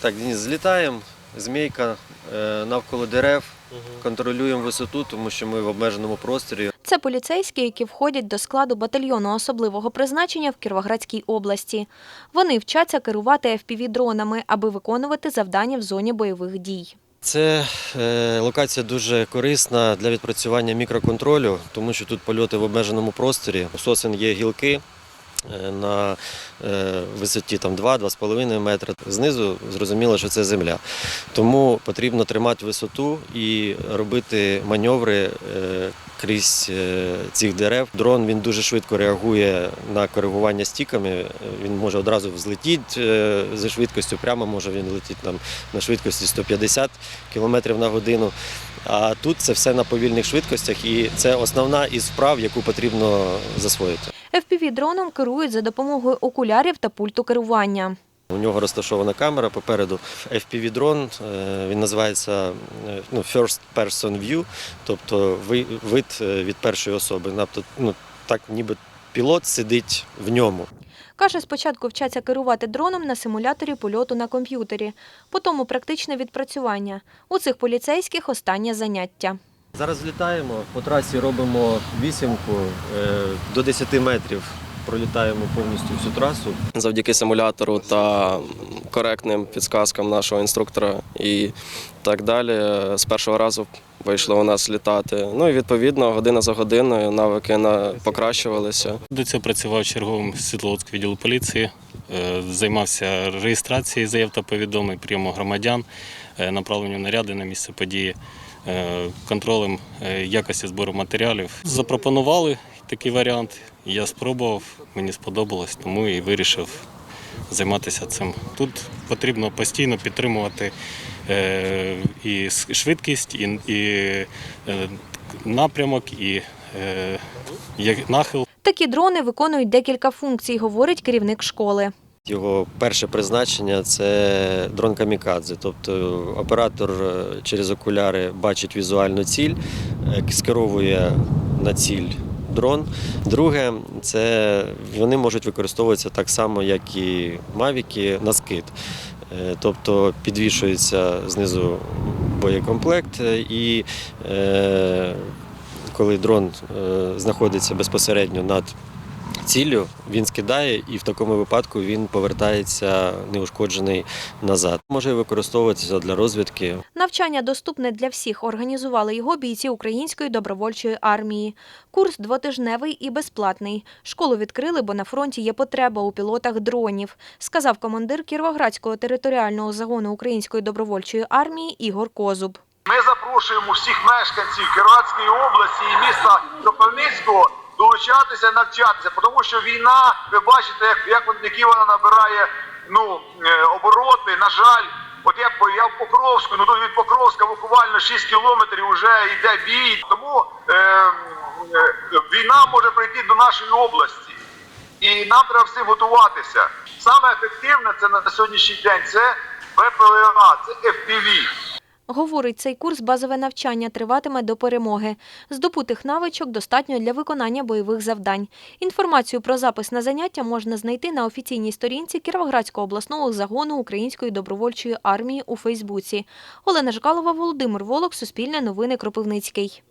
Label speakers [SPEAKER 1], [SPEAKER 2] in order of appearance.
[SPEAKER 1] Так, Денис, злітаємо, змійка е, навколо дерев, контролюємо висоту, тому що ми в обмеженому просторі.
[SPEAKER 2] Це поліцейські, які входять до складу батальйону особливого призначення в Кіровоградській області. Вони вчаться керувати FPV-дронами, аби виконувати завдання в зоні бойових дій.
[SPEAKER 1] Це е, локація дуже корисна для відпрацювання мікроконтролю, тому що тут польоти в обмеженому просторі. У сосен є гілки на е, висоті там 2-2,5 метри. Знизу зрозуміло, що це земля. Тому потрібно тримати висоту і робити маневри е, крізь е, цих дерев. Дрон він дуже швидко реагує на коригування стіками. Він може одразу взлетіти зі швидкістю, прямо може він летіти там на швидкості 150 км на годину. А тут це все на повільних швидкостях, і це основна із вправ, яку потрібно засвоїти.
[SPEAKER 2] FPV-дроном керують за допомогою окулярів та пульту керування.
[SPEAKER 1] У нього розташована камера попереду. FPV-дрон, е, він називається е, ну, First Person View, тобто вид е, від першої особи. Тобто, ну, так ніби пілот сидить в ньому.
[SPEAKER 2] Каже, спочатку вчаться керувати дроном на симуляторі польоту на комп'ютері, потім практичне відпрацювання. У цих поліцейських останнє заняття.
[SPEAKER 1] Зараз літаємо, по трасі робимо вісімку е, до 10 метрів. Пролітаємо повністю всю трасу.
[SPEAKER 3] завдяки симулятору та коректним підсказкам нашого інструктора і так далі. З першого разу вийшло у нас літати. Ну і відповідно, година за годиною навики на покращувалися.
[SPEAKER 4] До цього працював черговим Світловодського відділу поліції, е, займався реєстрацією заяв та повідомлень, прийому громадян, е, направленням наряди на місце події, контролем е, якості збору матеріалів. Запропонували такий варіант. Я спробував, мені сподобалось, тому і вирішив займатися цим. Тут потрібно постійно підтримувати е, і швидкість, і, е, напрямок, і е, нахил.
[SPEAKER 2] Такі дрони виконують декілька функцій, говорить керівник школи.
[SPEAKER 1] Його перше призначення це дрон камікадзе. Тобто оператор е, через окуляри бачить візуальну ціль, е, скеровує на ціль дрон. Друге, це вони можуть використовуватися так само, як і мавіки на скид. Е, Тобто підвішується знизу боєкомплект і коли дрон знаходиться безпосередньо над ціллю, він скидає і в такому випадку він повертається неушкоджений назад. Може використовуватися для розвідки.
[SPEAKER 2] Навчання доступне для всіх. Організували його бійці Української добровольчої армії. Курс двотижневий і безплатний. Школу відкрили, бо на фронті є потреба у пілотах дронів, сказав командир Кіровоградського територіального загону Української добровольчої армії Ігор Козуб.
[SPEAKER 5] Ми запрошуємо всіх мешканців Кіровоградської області і міста Кропивницького долучатися, навчатися, тому що війна, ви бачите, як, як які вона набирає ну, е, обороти. На жаль, от я, по- я в Покровську, ну тут від Покровська буквально 6 кілометрів вже йде бій. Тому е, е, війна може прийти до нашої області. І нам треба всім готуватися. Саме ефективне це на сьогоднішній день це ВПЛА, це FPV.
[SPEAKER 2] Говорить, цей курс базове навчання триватиме до перемоги. Здобутих навичок достатньо для виконання бойових завдань. Інформацію про запис на заняття можна знайти на офіційній сторінці Кіровоградського обласного загону Української добровольчої армії у Фейсбуці. Олена Жкалова, Володимир Волок, Суспільне новини Кропивницький.